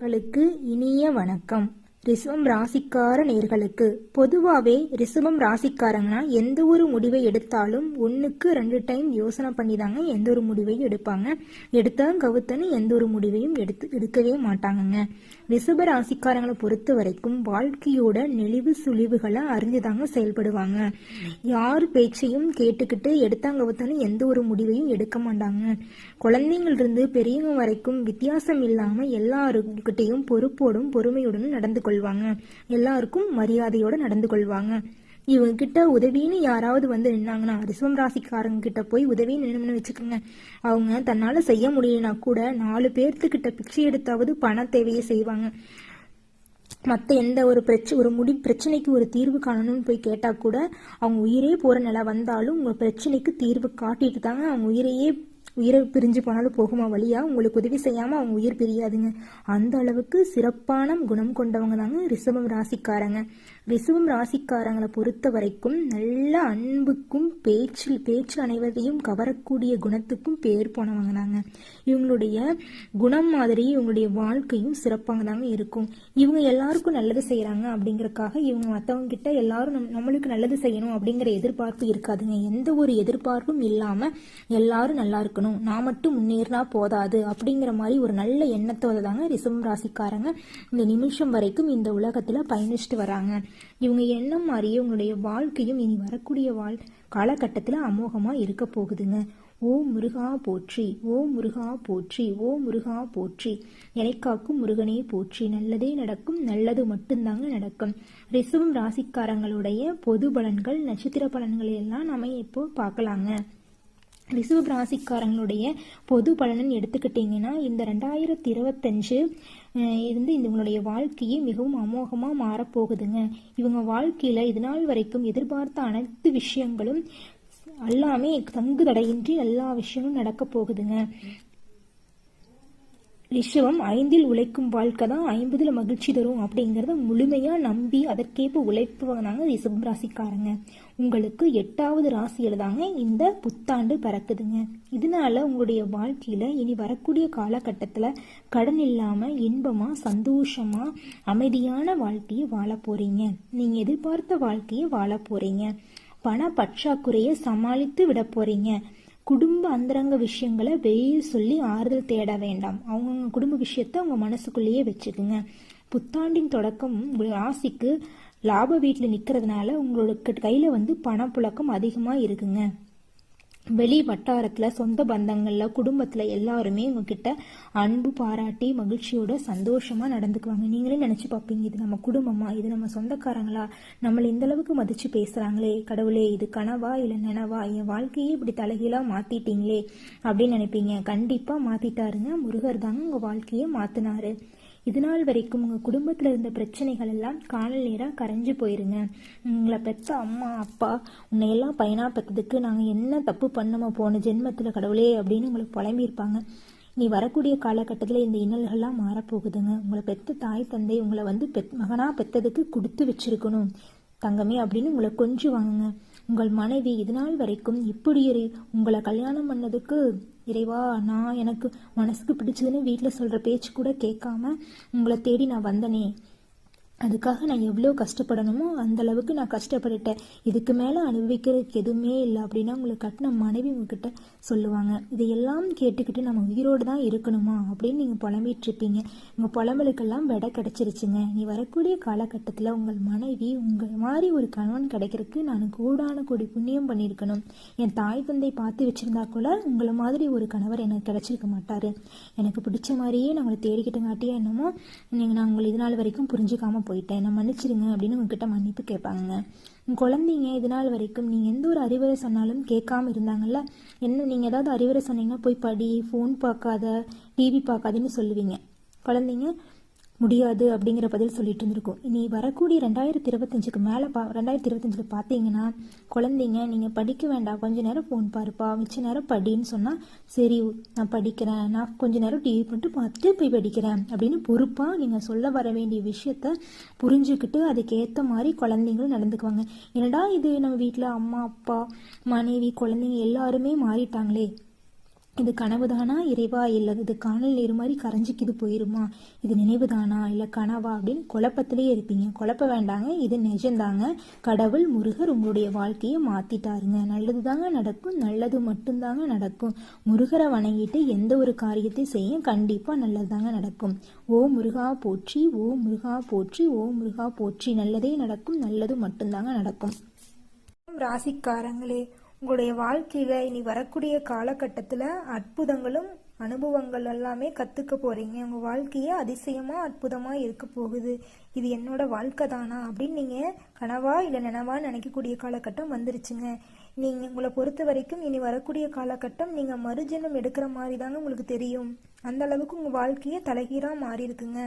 நேயர்களுக்கு இனிய வணக்கம். ரிசவம் ராசிக்கார நேர்களுக்கு. பொதுவாகவே ரிசவம் ராசிக்காரங்கன்னா எந்த ஒரு முடிவை எடுத்தாலும் ஒன்றுக்கு ரெண்டு டைம் யோசனை பண்ணி தாங்க எந்த ஒரு முடிவையும் எடுப்பாங்க. எடுத்தாலும் கவுத்தன்னு எந்த ஒரு முடிவையும் எடுத்து எடுக்கவே மாட்டாங்கங்க. ரிஷப ராசிக்காரங்களை பொறுத்த வரைக்கும் வாழ்க்கையோட நெளிவு சுழிவுகளை அறிஞ்சுதாங்க செயல்படுவாங்க. யார் பேச்சையும் கேட்டுக்கிட்டு எடுத்தாங்கவுத்தானு எந்த ஒரு முடிவையும் எடுக்க மாட்டாங்க. குழந்தைங்களிருந்து பெரியவங்க வரைக்கும் வித்தியாசம் இல்லாமல் எல்லாருக்கிட்டையும் பொறுப்போடும் பொறுமையுடனும் நடந்து கொள்வாங்க. எல்லாருக்கும் மரியாதையோட நடந்து கொள்வாங்க. இவங்க கிட்ட உதவின்னு யாராவது வந்து நின்னாங்கன்னா ரிசவம் ராசிக்காரங்க கிட்ட போய் உதவி நின்று வச்சுக்கோங்க. அவங்க தன்னால செய்ய முடியலனா கூட நாலு பேர்த்துக்கிட்ட பிச்சை எடுத்தாவது பண தேவையை செய்வாங்க. மற்ற எந்த ஒரு பிரச்சனை ஒரு முடி பிரச்சனைக்கு ஒரு தீர்வு காணணும்னு போய் கேட்டால் கூட அவங்க உயிரே போகிற நிலை வந்தாலும் உங்கள் பிரச்சனைக்கு தீர்வு காட்டிட்டு தாங்க அவங்க உயிரையே உயிரை பிரிஞ்சு போனாலும் போகுமா வழியா? உங்களுக்கு உதவி செய்யாமல் அவங்க உயிர் பிரியாதுங்க. அந்த அளவுக்கு சிறப்பான குணம் கொண்டவங்க தாங்க ரிஷபம் ராசிக்காரங்க. ரிஷபம் ராசிக்காரங்களை பொறுத்த வரைக்கும் நல்ல அன்புக்கும் பேச்சில் பேச்சு அனைவரையும் கவரக்கூடிய குணத்துக்கும் பேர் போனவங்க தாங்க. இவங்களுடைய குணம் மாதிரி இவங்களுடைய வாழ்க்கையும் சிறப்பாக தாங்க இருக்கும். இவங்க எல்லாருக்கும் நல்லது செய்கிறாங்க அப்படிங்கறக்காக இவங்க மற்றவங்க கிட்ட எல்லாரும் நம் நம்மளுக்கு நல்லது செய்யணும் அப்படிங்கிற எதிர்பார்ப்பு இருக்காதுங்க. எந்த ஒரு எதிர்பார்ப்பும் இல்லாமல் எல்லாரும் நல்லா இருக்கணும். நான் மட்டும் முன்னேறினா போதாது அப்படிங்கிற மாதிரி ஒரு நல்ல எண்ணத்தோட தாங்க ரிசவம் ராசிக்காரங்க இந்த நிமிஷம் வரைக்கும் இந்த உலகத்தில் பயணிச்சுட்டு வராங்க. இவங்க எண்ணம் மாதிரியே உங்களுடைய வாழ்க்கையும் இனி வரக்கூடிய வாழ் காலகட்டத்தில் அமோகமாக இருக்க போகுதுங்க. ஓ முருகா போற்றி ஓ முருகா போற்றி ஓ முருகா போற்றி. எனக்காக்கும் முருகனே போற்றி. நல்லதே நடக்கும் நல்லது மட்டும்தாங்க நடக்கும். ரிசவம் ராசிக்காரங்களுடைய பொது பலன்கள் நட்சத்திர பலன்கள் எல்லாம் நம்ம இப்போ பார்க்கலாங்க. ரிஷப ராசிக்காரங்களுடைய பொது பலனன் எடுத்துக்கிட்டிங்கன்னா இந்த ரெண்டாயிரத்தி இருபத்தஞ்சு இருந்து இவங்களுடைய வாழ்க்கையே மிகவும் அமோகமாக மாறப்போகுதுங்க. இவங்க வாழ்க்கையில் இது நாள் வரைக்கும் எதிர்பார்த்த அனைத்து விஷயங்களும் எல்லாமே தங்கு தடையின்றி எல்லா விஷயமும் நடக்க போகுதுங்க. ரிஷவம் ஐந்தில் உழைக்கும் வாழ்க்கை தான் ஐம்பதுல மகிழ்ச்சி தரும் அப்படிங்கிறத முழுமையா நம்பி அதற்கேற்ப உழைப்பவங்க ரிஷபம் ராசிக்காரங்க. உங்களுக்கு எட்டாவது ராசியில தாங்க இந்த புத்தாண்டு பிறக்குதுங்க. இதனால உங்களுடைய வாழ்க்கையில இனி வரக்கூடிய காலகட்டத்துல கடன் இல்லாம இன்பமா சந்தோஷமா அமைதியான வாழ்க்கையை வாழ போறீங்க. நீங்க எதிர்பார்த்த வாழ்க்கையை வாழ போறீங்க. பண பற்றாக்குறையை சமாளித்து விட போறீங்க. குடும்ப அந்தரங்க விஷயங்களை வெளியே சொல்லி ஆறுதல் தேட வேண்டாம். அவங்கவுங்க குடும்ப விஷயத்த அவங்க மனசுக்குள்ளேயே வச்சுக்குங்க. புத்தாண்டின் தொடக்கம் உங்கள் ராசிக்கு லாப வீட்டில் நிற்கிறதுனால உங்களுக்கு கையில் வந்து பணப்புழக்கம் அதிகமாக இருக்குங்க. வெளி வட்டாரத்தில் சொந்த பந்தங்களில் குடும்பத்தில் எல்லாருமே உங்ககிட்ட அன்பு பாராட்டி மகிழ்ச்சியோட சந்தோஷமாக நடந்துக்குவாங்க. நீங்களே நினச்சி பார்ப்பீங்க இது நம்ம குடும்பமா இது நம்ம சொந்தக்காரங்களா? நம்மளை இந்த அளவுக்கு மதித்து பேசுகிறாங்களே கடவுளே இது கனவா இல்லை நினவா? என் வாழ்க்கையே இப்படி தலைகீழாக மாற்றிட்டீங்களே அப்படின்னு நினைப்பீங்க. கண்டிப்பாக மாற்றிட்டாருங்க முருகர் தாங்க உங்கள் வாழ்க்கையை மாற்றினாரு இது நாள் வரைக்கும் உங்கள் குடும்பத்தில் இருந்த பிரச்சனைகள் எல்லாம் காணல் நேராக கரைஞ்சு போயிருங்க. உங்களை பெற்ற அம்மா அப்பா உன்னை எல்லாம் பையனாக பெற்றதுக்கு நாங்கள் என்ன தப்பு பண்ணமோ போன ஜென்மத்தில் கடவுளே அப்படின்னு உங்களுக்கு புலம்பியிருப்பாங்க. நீ வரக்கூடிய காலகட்டத்தில் இந்த இன்னல்கள்லாம் மாறப்போகுதுங்க. உங்களை பெற்ற தாய் தந்தை உங்களை வந்து பெத் மகனாக பெற்றதுக்கு கொடுத்து வச்சிருக்கணும். தங்கமே அப்படின்னு உங்களை கொஞ்சம் வாங்குங்க உங்கள் மனைவி இதுநாள் வரைக்கும் இப்படி உங்களை கல்யாணம் பண்ணதுக்கு இறைவா நான் எனக்கு மனசுக்கு பிடிச்சதுன்னு வீட்டில் சொல்கிற பேச்சு கூட கேட்காம உங்களை தேடி நான் வந்தனே. அதுக்காக நான் எவ்வளோ கஷ்டப்படணுமோ அந்த அளவுக்கு நான் கஷ்டப்பட்டுட்டேன். இதுக்கு மேலே அனுபவிக்கிறதுக்கு எதுவுமே இல்லை அப்படின்னா உங்களுக்கு கட்டின மனைவி உங்ககிட்ட சொல்லுவாங்க. இதையெல்லாம் கேட்டுக்கிட்டு நம்ம உயிரோடு தான் இருக்கணுமா அப்படின்னு நீங்கள் புலம்பிட்டு இருப்பீங்க. உங்கள் புலம்பலுக்கெல்லாம் விட கிடச்சிருச்சுங்க. நீ வரக்கூடிய காலகட்டத்தில் உங்கள் மனைவி உங்கள் மாதிரி ஒரு கணவன் கிடைக்கிறதுக்கு நான் கூடான கூடி புண்ணியம் பண்ணியிருக்கணும். என் தாய் தந்தை பார்த்து வச்சுருந்தா கூட உங்களை மாதிரி ஒரு கணவர் எனக்கு கிடைச்சிருக்க மாட்டார். எனக்கு பிடிச்ச மாதிரியே நான் உங்களை தேடிக்கிட்டங்காட்டியே என்னமோ நீங்கள் நான் உங்களை இது நாள் வரைக்கும் போயிட்டேன். நான் மன்னிச்சிருங்க அப்படின்னு உங்ககிட்ட மன்னிப்பு கேட்பாங்க குழந்தைங்க இது நாள் வரைக்கும் நீங்கள் எந்த ஒரு அறிவுரை சொன்னாலும் கேட்காம இருந்தாங்கல்ல? என்ன நீங்கள் ஏதாவது அறிவுரை சொன்னீங்கன்னா போய் படி ஃபோன் பார்க்காத டிவி பார்க்காதுன்னு சொல்லுவீங்க. குழந்தைங்க முடியாது அப்படிங்கிற பதில் சொல்லிட்டு இருந்திருக்கும். இனி வரக்கூடிய ரெண்டாயிரத்தி இருபத்தஞ்சுக்கு மேலே பா ரெண்டாயிரத்தி இருபத்தஞ்சில் பார்த்தீங்கன்னா குழந்தைங்க நீங்கள் படிக்க வேண்டாம். கொஞ்ச நேரம் ஃபோன் பாருப்பா. மிச்ச நேரம் படின்னு சொன்னால் சரி நான் படிக்கிறேன். நான் கொஞ்ச நேரம் டிவி பண்ணிட்டு பார்த்துட்டு போய் படிக்கிறேன். அப்படின்னு பொறுப்பாக நீங்கள் சொல்ல வர வேண்டிய விஷயத்த புரிஞ்சுக்கிட்டு அதுக்கேற்ற மாதிரி குழந்தைங்களும் நடந்துக்குவாங்க. என்னடா இது நம்ம வீட்டில் அம்மா அப்பா மனைவி குழந்தைங்க எல்லாருமே மாறிட்டாங்களே. இது கனவுதானா இறைவா? இல்லை இது காணல் நீர் மாதிரி கரைஞ்சிக்கிது போயிருமா? இது நினைவுதானா? இல்லை கனவா? அப்படின்னு குழப்பத்திலே இருப்பீங்க. குழப்ப வேண்டாங்க. இது நிஜம்தாங்க. கடவுள் முருகர் உங்களுடைய வாழ்க்கையை மாத்திட்டாருங்க. நல்லது தாங்க நடக்கும். நல்லது மட்டும்தாங்க நடக்கும். முருகரை வணங்கிட்டு எந்த ஒரு காரியத்தையும் செய்ய கண்டிப்பாக நல்லது தாங்க நடக்கும். ஓ முருகா போற்றி ஓ முருகா போற்றி ஓ முருகா போற்றி. நல்லதே நடக்கும். நல்லது மட்டும்தாங்க நடக்கும். ராசிக்காரங்களே உங்களுடைய வாழ்க்கையில இனி வரக்கூடிய காலகட்டத்துல அற்புதங்களும் அனுபவங்கள் எல்லாமே கத்துக்க போறீங்க. உங்க வாழ்க்கையே அதிசயமா அற்புதமா இருக்க போகுது. இது என்னோட வாழ்க்கை தானா அப்படின்னு நீங்க கனவா இல்ல நினவா நினைக்கக்கூடிய காலகட்டம் வந்துருச்சுங்க. நீங்க உங்களை பொறுத்த வரைக்கும் இனி வரக்கூடிய காலகட்டம் நீங்க மறுஜென்மம் எடுக்கிற மாதிரி தாங்க உங்களுக்கு தெரியும். அந்த அளவுக்கு உங்க வாழ்க்கையே தலைகீராக மாறி இருக்குங்க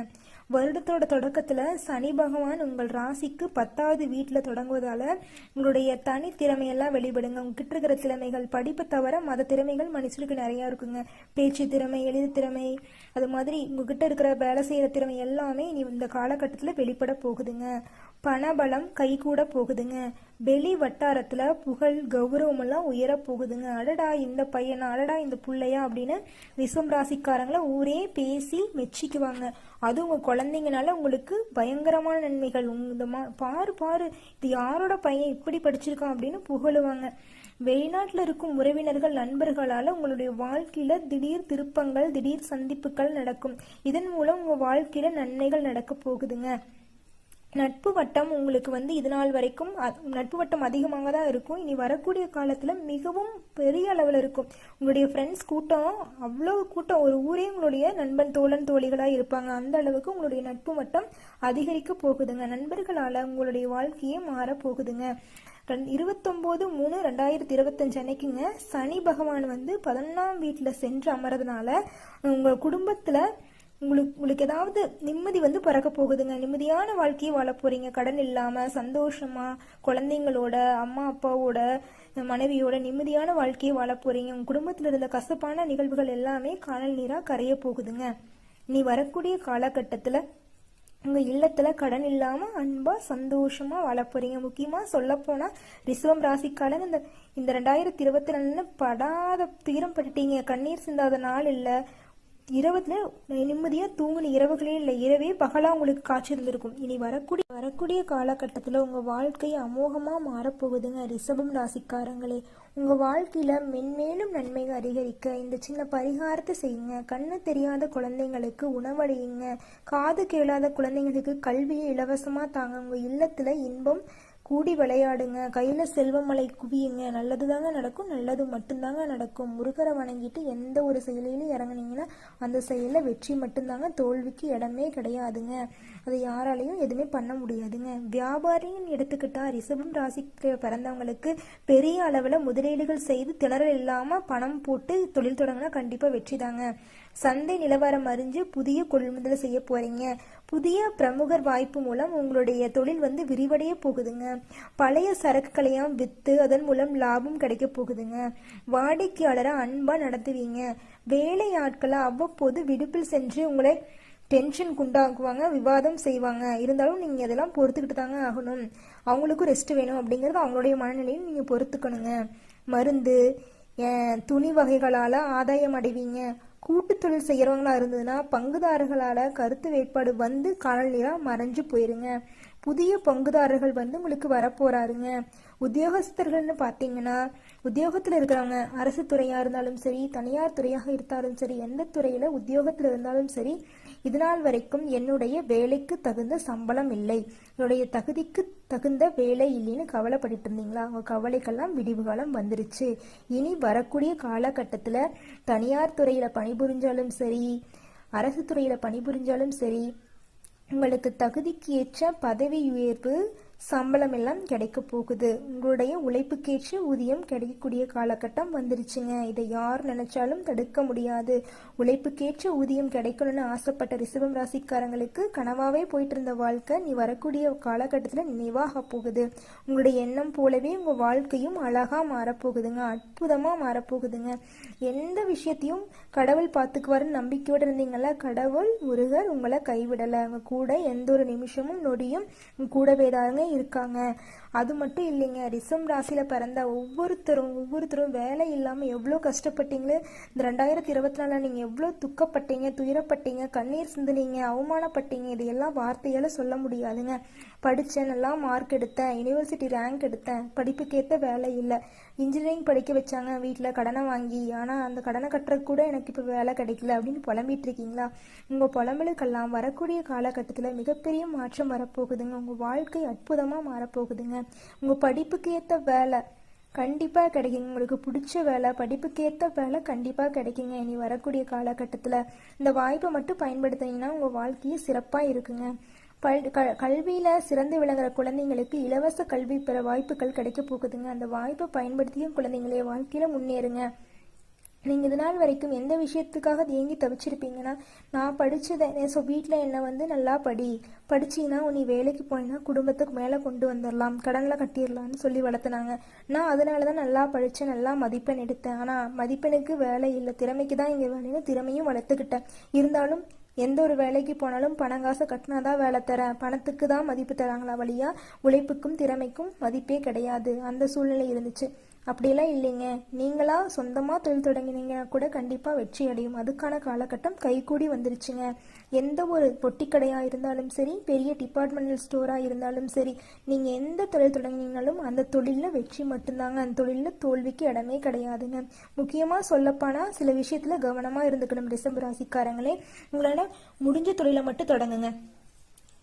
வருடத்தோட தொடக்கத்துல சனி பகவான் உங்கள் ராசிக்கு பத்தாவது வீட்டுல தொடங்குவதால உங்களுடைய தனி திறமையெல்லாம் வெளிப்படுங்க. உங்ககிட்ட இருக்கிற திறமைகள் படிப்பு தவிர மத திறமைகள் மனுஷனுக்கு நிறைய இருக்குங்க. பேச்சு திறமை எழுது திறமை அது மாதிரி உங்ககிட்ட இருக்கிற வேலை செய்யற திறமை எல்லாமே இனி இந்த காலகட்டத்துல வெளிப்பட போகுதுங்க. பணபலம் கைகூட போகுதுங்க. வெளி வட்டாரத்தில் புகழ் கௌரவமெல்லாம் உயர போகுதுங்க. அடடா இந்த பையனா? அடடா இந்த பிள்ளையா? அப்படின்னு ரிசம் ராசிக்காரங்களை ஊரே பேசி மெச்சிக்குவாங்க. அது உங்கள் குழந்தைங்கனால உங்களுக்கு பயங்கரமான நன்மைகள். இந்த மா பாரு பாரு இது யாரோட பையன் இப்படி படிச்சிருக்கான் அப்படின்னு புகழுவாங்க. வெளிநாட்டில் இருக்கும் உறவினர்கள் நண்பர்களால் உங்களுடைய வாழ்க்கையில் திடீர் திருப்பங்கள் திடீர் சந்திப்புகள் நடக்கும். இதன் மூலம் உங்கள் வாழ்க்கையில் நன்மைகள் நடக்க போகுதுங்க. நட்பு வட்டம் உங்களுக்கு வந்து இது நாள் வரைக்கும் நட்பு வட்டம் அதிகமாக தான் இருக்கும். இனி வரக்கூடிய காலத்தில் மிகவும் பெரிய அளவில் இருக்கும். உங்களுடைய ஃப்ரெண்ட்ஸ் கூட்டம் அவ்வளோ கூட்டம். ஒரு ஊரே உங்களுடைய நண்பன் தோழன் தோழிகளாக இருப்பாங்க. அந்த அளவுக்கு உங்களுடைய நட்பு வட்டம் அதிகரிக்க போகுதுங்க. நண்பர்களால் உங்களுடைய வாழ்க்கையே மாற போகுதுங்க. இருபத்தொம்போது மூணு ரெண்டாயிரத்தி இருபத்தஞ்சு அன்னைக்குங்க சனி பகவான் வந்து பதினொன்றாம் வீட்டில் சென்று அமர்றதுனால உங்கள் குடும்பத்தில் உங்களுக்கு உங்களுக்கு ஏதாவது நிம்மதி வந்து பிறக்க போகுதுங்க. நிம்மதியான வாழ்க்கையை வாழ போறீங்க. கடன் இல்லாம சந்தோஷமா குழந்தைங்களோட அம்மா அப்பாவோட மனைவியோட நிம்மதியான வாழ்க்கையை வாழ போறீங்க. உங்க குடும்பத்துல இருந்த கசப்பான நிகழ்வுகள் எல்லாமே காணல் நீரா கரைய போகுதுங்க. நீ வரக்கூடிய காலகட்டத்துல உங்க இல்லத்துல கடன் இல்லாம அன்பா சந்தோஷமா வாழ போறீங்க. முக்கியமா சொல்ல போனா ரிசவம் ராசிக்காலன் இந்த இந்த ரெண்டாயிரத்தி இருபத்தி ரெண்டுல படாத தீரம் பட்டுட்டீங்க. கண்ணீர் சிந்தாத நாள் இல்லை. இரவுல நிம்மதியா தூங்கின இரவுகளே இல்லை. இரவே பகலா உங்களுக்கு காட்சி இருந்திருக்கும் இனி வரக்கூடிய வரக்கூடிய காலகட்டத்தில் உங்க வாழ்க்கை அமோகமா மாறப்போகுதுங்க ரிஷபம் ராசிக்காரங்களே. உங்க வாழ்க்கையில மென்மேலும் நன்மைகள் அதிகரிக்க இந்த சின்ன பரிகாரத்தை செய்யுங்க. கண்ணு தெரியாத குழந்தைங்களுக்கு உணவடையுங்க காது கேளாத குழந்தைங்களுக்கு கல்வியை இலவசமா தாங்க உங்க இல்லத்துல இன்பம் கூடி விளையாடுங்க. கையில் செல்வமலை குவியுங்க. நல்லது தாங்க நடக்கும் நல்லது மட்டும்தாங்க நடக்கும். முருகரை வணங்கிட்டு எந்த ஒரு செயலிலும் இறங்குனீங்கன்னா அந்த செயலில் வெற்றி மட்டும்தாங்க. தோல்விக்கு இடமே கிடையாதுங்க. அதை யாராலையும் எதுவுமே பண்ண முடியாதுங்க. வியாபாரின்னு எடுத்துக்கிட்டா ரிசபம் ராசிக்கு பிறந்தவங்களுக்கு பெரிய அளவில் முதலீடுகள் செய்து திணறல் இல்லாமல் பணம் போட்டு தொழில் தொடங்கினா கண்டிப்பாக வெற்றி தாங்க சந்தை நிலவரம் அறிஞ்சு புதிய கொள்முதல் செய்ய போறீங்க. புதிய பிரமுகர் வாய்ப்பு மூலம் உங்களுடைய தொழில் வந்து விரிவடைய போகுதுங்க. பழைய சரக்குகளையும் விற்று அதன் மூலம் லாபம் கிடைக்க போகுதுங்க. வாடிக்கையாளரை அன்பாக நடத்துவீங்க. வேலை ஆட்களை அவ்வப்போது விடுப்பில் சென்று உங்களை டென்ஷன் குண்டாக்குவாங்க விவாதம் செய்வாங்க. இருந்தாலும் நீங்கள் அதெல்லாம் பொறுத்துக்கிட்டு தாங்க ஆகணும். அவங்களுக்கும் ரெஸ்ட் வேணும் அப்படிங்கிறது அவங்களுடைய மனநிலையும் நீங்கள் பொறுத்துக்கணுங்க. மருந்து துணி வகைகளால் ஆதாயம் அடைவீங்க. கூட்டு தொழில் செய்கிறவங்களா இருந்ததுன்னா பங்குதாரர்களால் கருத்து வேட்பாடு வந்து காணல் மறைஞ்சு போயிருங்க. புதிய பங்குதாரர்கள் வந்து உங்களுக்கு வரப்போறாருங்க. உத்தியோகஸ்தர்கள்னு பார்த்தீங்கன்னா உத்தியோகத்தில் இருக்கிறவங்க அரசு துறையாக இருந்தாலும் சரி தனியார் துறையாக இருந்தாலும் சரி எந்த துறையில் உத்தியோகத்தில் இருந்தாலும் சரி இதுநாள் வரைக்கும் என்னுடைய வேலைக்கு தகுந்த சம்பளம் இல்லை. என்னுடைய தகுதிக்கு தகுந்த வேலை இல்லைன்னு கவலைப்பட்டு இருந்தீங்களா? அவங்க கவலைக்கெல்லாம் விடிவு காலம் வந்துருச்சு. இனி வரக்கூடிய காலகட்டத்தில் தனியார் துறையில் பணிபுரிஞ்சாலும் சரி அரசு துறையில் பணிபுரிஞ்சாலும் சரி உங்களுக்கு தகுதிக்கு ஏற்ற பதவி உயர்வு சம்பளம் எல்லாம் கிடைக்க போகுது. உங்களுடைய உழைப்புக்கேற்ற ஊதியம் கிடைக்கக்கூடிய காலகட்டம் வந்துருச்சுங்க. இதை யார் நினைச்சாலும் தடுக்க முடியாது. உழைப்புக்கேற்ற ஊதியம் கிடைக்கணும்னு ஆசைப்பட்ட ரிசவம் ராசிக்காரங்களுக்கு கனவாவே போயிட்டு இருந்த வாழ்க்கை நீ வரக்கூடிய காலகட்டத்தில் நினைவாக போகுது. உங்களுடைய எண்ணம் போலவே உங்க வாழ்க்கையும் அழகா மாறப்போகுதுங்க. அற்புதமா மாறப்போகுதுங்க. எந்த விஷயத்தையும் கடவுள் பார்த்துக்குவாருன்னு நம்பிக்கையோடு இருந்தீங்களா கடவுள் முருகர் உங்களை கைவிடலை. உங்க கூட எந்த ஒரு நிமிஷமும் நொடியும் கூடவே தாருங்க இருக்காங்க. அது மட்டும் இல்லைங்க. ரிசம் ராசியில் பிறந்த ஒவ்வொருத்தரும் ஒவ்வொருத்தரும் வேலை இல்லாமல் எவ்வளோ கஷ்டப்பட்டீங்களே? இந்த ரெண்டாயிரத்தி இருபத்தி நாலில் நீங்கள் எவ்வளோ துக்கப்பட்டீங்க துயரப்பட்டீங்க கண்ணீர் சிந்துனீங்க அவமானப்பட்டீங்க? இது எல்லாம் வார்த்தையால் சொல்ல முடியாதுங்க. படித்தேன் நல்லா மார்க் எடுத்தேன் யூனிவர்சிட்டி ரேங்க் எடுத்தேன். படிப்புக்கேற்ற வேலை இல்லை. இன்ஜினியரிங் படிக்க வச்சாங்க வீட்டில் கடனை வாங்கி. ஆனால் அந்த கடனை கட்டுறதுக்கு கூட எனக்கு இப்போ வேலை கிடைக்கல அப்படின்னு புலம்பிட்டு இருக்கீங்களா உங்கள் புலம்பலுக்கெல்லாம் வரக்கூடிய காலகட்டத்தில் மிகப்பெரிய மாற்றம் வரப்போகுதுங்க. உங்கள் வாழ்க்கை அற்புதமாக மாறப்போகுதுங்க. உங்கள் படிப்புக்கு ஏற்ற வேலை கண்டிப்பாக கிடைக்குங்க. உங்களுக்கு பிடிச்ச வேலை படிப்புக்கு ஏற்ற வேலை கண்டிப்பாக கிடைக்குங்க. இனி வரக்கூடிய காலகட்டத்தில் இந்த வாய்ப்பை மட்டும் பயன்படுத்தினீங்கன்னா உங்கள் வாழ்க்கையே சிறப்பாக இருக்குங்க. பல் க கல்வியில் சிறந்து விளங்குற குழந்தைங்களுக்கு இலவச கல்வி பெற வாய்ப்புகள் கிடைக்க போகுதுங்க. அந்த வாய்ப்பை பயன்படுத்தியும் குழந்தைங்களே வாழ்க்கையில் முன்னேறுங்க. நீங்கள் இது நாள் வரைக்கும் எந்த விஷயத்துக்காக ஏங்கி தவிச்சிருப்பீங்கன்னா நான் படித்ததை ஸோ வீட்டில் என்னை வந்து நல்லா படி. படிச்சிங்கன்னா நீ வேலைக்கு போனீங்கன்னா குடும்பத்துக்கு மேலே கொண்டு வந்துடலாம் கடனில் கட்டிடலாம்னு சொல்லி வளர்த்துனாங்க நான் அதனால தான் நல்லா படித்தேன் நல்லா மதிப்பெண் எடுத்தேன். ஆனால் மதிப்பெண்ணுக்கு வேலை இல்லை திறமைக்கு தான் இங்கே வேலைன்னு திறமையும் வளர்த்துக்கிட்டேன். இருந்தாலும் எந்த ஒரு வேலைக்கு போனாலும் பணம் காசை கட்டினாதான் வேலை தரேன். பணத்துக்கு தான் மதிப்பு தராங்களா வழியா உழைப்புக்கும் திறமைக்கும் மதிப்பே கிடையாது. அந்த சூழ்நிலை இருந்துச்சு. அப்படிலாம் இல்லைங்க. நீங்களா சொந்தமாக தொழில் தொடங்கினீங்கன்னா கூட கண்டிப்பாக வெற்றி அடையும். அதுக்கான காலகட்டம் கைகூடி வந்துருச்சுங்க. எந்த ஒரு பொட்டிக்கடையாக இருந்தாலும் சரி பெரிய டிபார்ட்மெண்டல் ஸ்டோராக இருந்தாலும் சரி நீங்கள் எந்த தொழில் தொடங்கினீங்களும் அந்த தொழிலில் வெற்றி மட்டும்தாங்க. அந்த தொழிலில் தோல்விக்கு இடமே கிடையாதுங்க. முக்கியமாக சொல்லப்போனால் சில விஷயத்தில் கவனமாக இருந்துக்கணும் டிசம்பர் ராசிக்காரங்களே. உங்களால் முடிஞ்ச தொழிலை மட்டும் தொடங்குங்க.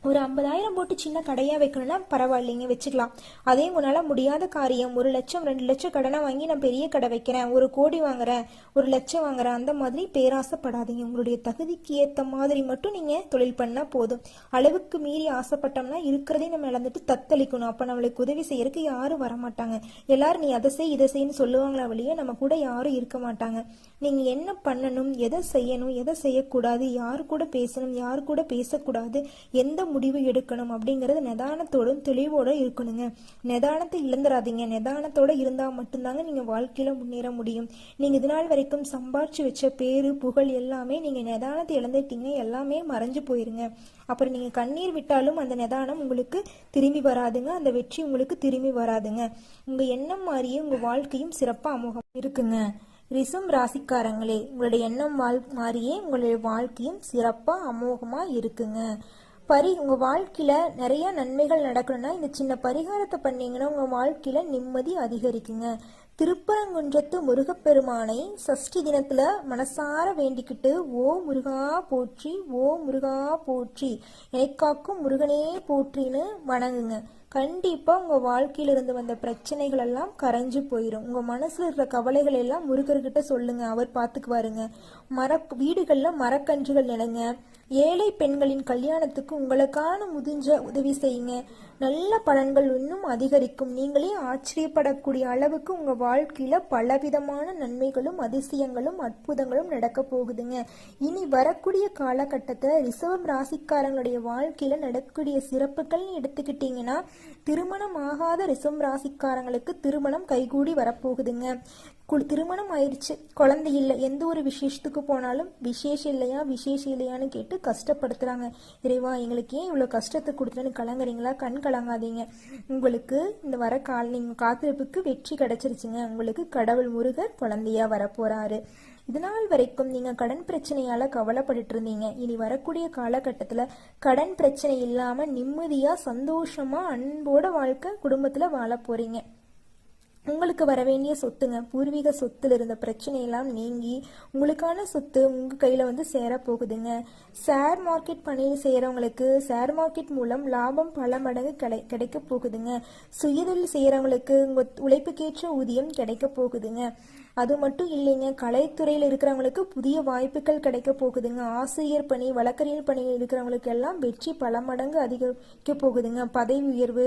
ஒரு ஐம்பதாயிரம் போட்டு சின்ன கடையாக வைக்கணும்னா பரவாயில்லைங்க வச்சுக்கலாம். அதே உன்னால் முடியாத காரியம். ஒரு லட்சம் ரெண்டு லட்சம் கடனை வாங்கி நான் பெரிய கடை வைக்கிறேன். ஒரு கோடி வாங்குறேன் ஒரு லட்சம் வாங்குறேன். அந்த மாதிரி பேராசைப்படாதீங்க. உங்களுடைய தகுதிக்கு ஏற்ற மாதிரி மட்டும் நீங்கள் தொழில் பண்ணால் போதும். அளவுக்கு மீறி ஆசைப்பட்டோம்னா இருக்கிறதே நம்ம இழந்துட்டு தத்தளிக்கணும். அப்போ நம்மளுக்கு உதவி செய்யறதுக்கு யாரும் வரமாட்டாங்க. எல்லாரும் நீ அதை செய் இதை செய்யன்னு சொல்லுவாங்களா வழியே நம்ம கூட யாரும் இருக்க மாட்டாங்க. நீங்கள் என்ன பண்ணணும் எதை செய்யணும் எதை செய்யக்கூடாது யாரு கூட பேசணும் யாரு கூட பேசக்கூடாது எந்த முடிவு எடுக்கணும் அப்படிங்கிறது நிதானத்தோடும் தெளிவோடு இருக்கணுங்க. நிதானத்தை இழந்துடாதீங்க நிதானத்தோட இருந்தால் மட்டும்தாங்க நீங்கள் வாழ்க்கையில் முன்னேற முடியும். நீங்கள் இது நாள் வரைக்கும் சம்பாரிச்சு வச்ச பேரு புகழ் எல்லாமே நீங்கள் நிதானத்தை இழந்துட்டீங்க. எல்லாமே மறைஞ்சு போயிருங்க. அப்புறம் நீங்கள் கண்ணீர் விட்டாலும் அந்த நிதானம் உங்களுக்கு திரும்பி வராதுங்க. அந்த வெற்றி உங்களுக்கு திரும்பி வராதுங்க. உங்கள் எண்ணம் மாதிரியே உங்கள் வாழ்க்கையும் சிறப்பாக அமோகம் இருக்குங்க. ரிசும் ராசிக்காரங்களே உங்களுடைய எண்ணம் வாழ் மாதிரியே உங்களுடைய வாழ்க்கையும் சிறப்பாக அமோகமாக இருக்குங்க. பரி உங்கள் வாழ்க்கையில் நிறையா நன்மைகள் நடக்கணும்னா இந்த சின்ன பரிகாரத்தை பண்ணீங்கன்னா உங்கள் வாழ்க்கையில் நிம்மதி அதிகரிக்குங்க. திருப்பரங்குன்றத்து முருகப்பெருமானை சஷ்டி தினத்துல மனசார வேண்டிக்கிட்டு ஓ முருகா போற்றி ஓ முருகா போற்றி. எனக்காக்கும் முருகனே போற்றின்னு வணங்குங்க. கண்டிப்பாக உங்கள் வாழ்க்கையில இருந்து வந்த பிரச்சனைகள் எல்லாம் கரைஞ்சு போயிடும் உங்கள் மனசில் இருக்கிற கவலைகள் எல்லாம் முருகர்கிட்ட சொல்லுங்க. அவர் பார்த்துக்குவாருங்க மர வீடுகளில் மரக்கன்றுகள் நிலைங்க. ஏழை பெண்களின் கல்யாணத்துக்கு உங்களுக்கான முதிஞ்ச உதவி செய்யுங்க. நல்ல பலன்கள் இன்னும் அதிகரிக்கும். நீங்களே ஆச்சரியப்படக்கூடிய அளவுக்கு உங்க வாழ்க்கையில பலவிதமான நன்மைகளும் அதிசயங்களும் அற்புதங்களும் நடக்க போகுதுங்க. இனி வரக்கூடிய காலகட்டத்தில் ரிசர்வ் ராசிக்காரங்களுடைய வாழ்க்கையில நடக்கக்கூடிய சிறப்புகள்னு எடுத்துக்கிட்டீங்கன்னா திருமணம் ஆகாத ரிசர்வ் ராசிக்காரங்களுக்கு திருமணம் கைகூடி வரப்போகுதுங்க. திருமணம் ஆயிடுச்சு குழந்தை இல்லை. எந்த ஒரு விசேஷத்துக்கு போனாலும் விசேஷம் இல்லையா விசேஷம் இல்லையான்னு கேட்டு கஷ்டப்படுத்துறாங்க. இறைவா எங்களுக்கு ஏன் இவ்வளோ கஷ்டத்தை கொடுத்துன்னு கலங்குறீங்களா? கண் கலங்காதீங்க. உங்களுக்கு இந்த வர கால் நீங்கள் காத்திருப்புக்கு வெற்றி கிடைச்சிருச்சுங்க. உங்களுக்கு கடவுள் முருகர் குழந்தையா வரப்போறாரு. இதனால் வரைக்கும் நீங்க கடன் பிரச்சனையால கவலைப்பட்டு இருந்தீங்க இனி வரக்கூடிய காலகட்டத்துல கடன் பிரச்சனை இல்லாம நிம்மதியா சந்தோஷமா அன்போட வாழ்க்கை குடும்பத்துல வாழ போறீங்க. உங்களுக்கு வர வேண்டிய சொத்துங்க. பூர்வீக சொத்துல இருந்த பிரச்சனையெல்லாம் நீங்கி உங்களுக்கான சொத்து உங்கள் கையில் வந்து சேர போகுதுங்க. ஷேர் மார்க்கெட் பணி செய்கிறவங்களுக்கு ஷேர் மார்க்கெட் மூலம் லாபம் பல மடங்கு கிடை கிடைக்க போகுதுங்க. சுயதொழில் செய்கிறவங்களுக்கு உங்கள் உழைப்புக்கேற்ற ஊதியம் கிடைக்க போகுதுங்க. அது மட்டும் இல்லைங்க கலைத்துறையில் இருக்கிறவங்களுக்கு புதிய வாய்ப்புகள் கிடைக்க போகுதுங்க. ஆசிரியர் பணி வழக்கறிஞர் பணியில் இருக்கிறவங்களுக்கு எல்லாம் வெற்றி பல மடங்கு அதிகரிக்க போகுதுங்க. பதவி உயர்வு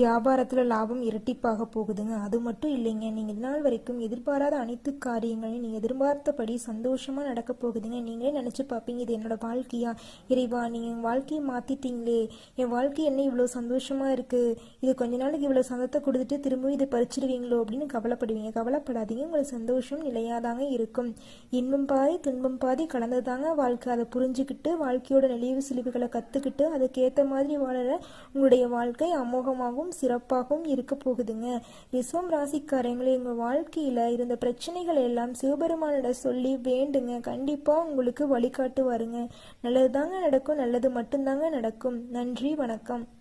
வியாபாரத்தில் லாபம் இரட்டிப்பாக போகுதுங்க. அது மட்டும் இல்லைங்க. நீங்கள் இது நாள் வரைக்கும் எதிர்பாராத அனைத்து காரியங்களையும் நீங்கள் எதிர்பார்த்தபடி சந்தோஷமாக நடக்க போகுதுங்க. நீங்களே நினச்சி பார்ப்பீங்க இது என்னோட வாழ்க்கையா? இறைவா நீங்கள் என் வாழ்க்கையை மாற்றிட்டீங்களே என் வாழ்க்கை என்ன இவ்வளோ சந்தோஷமாக இருக்குது இது கொஞ்ச நாளைக்கு இவ்வளோ சந்தத்தை கொடுத்துட்டு திரும்பவும் இதை பறிச்சிடுவீங்களோ அப்படின்னு கவலைப்படுவீங்க. கவலைப்படாதீங்க. உங்களுக்கு சந்தோஷம் நிலையாதாங்க இருக்கும். இன்பம் பாதி துன்பம் பாதி கலந்ததாங்க வாழ்க்கை. அதை புரிஞ்சுக்கிட்டு வாழ்க்கையோட நெளிவு சிலிவுகளை கற்றுக்கிட்டு அதுக்கேற்ற மாதிரி வாழற உங்களுடைய வாழ்க்கை அமோகமாகவும் சிறப்பாகவும் இருக்க போகுதுங்க. ரிசவம் ராசிக்காரங்களே எங்கள் வாழ்க்கையில் இருந்த பிரச்சனைகள் எல்லாம் சிவபெருமானோட சொல்லி வேண்டுங்க. கண்டிப்பாக உங்களுக்கு வழிகாட்டு வருங்க நல்லது தாங்க நடக்கும் நல்லது மட்டும்தாங்க நடக்கும். நன்றி வணக்கம்.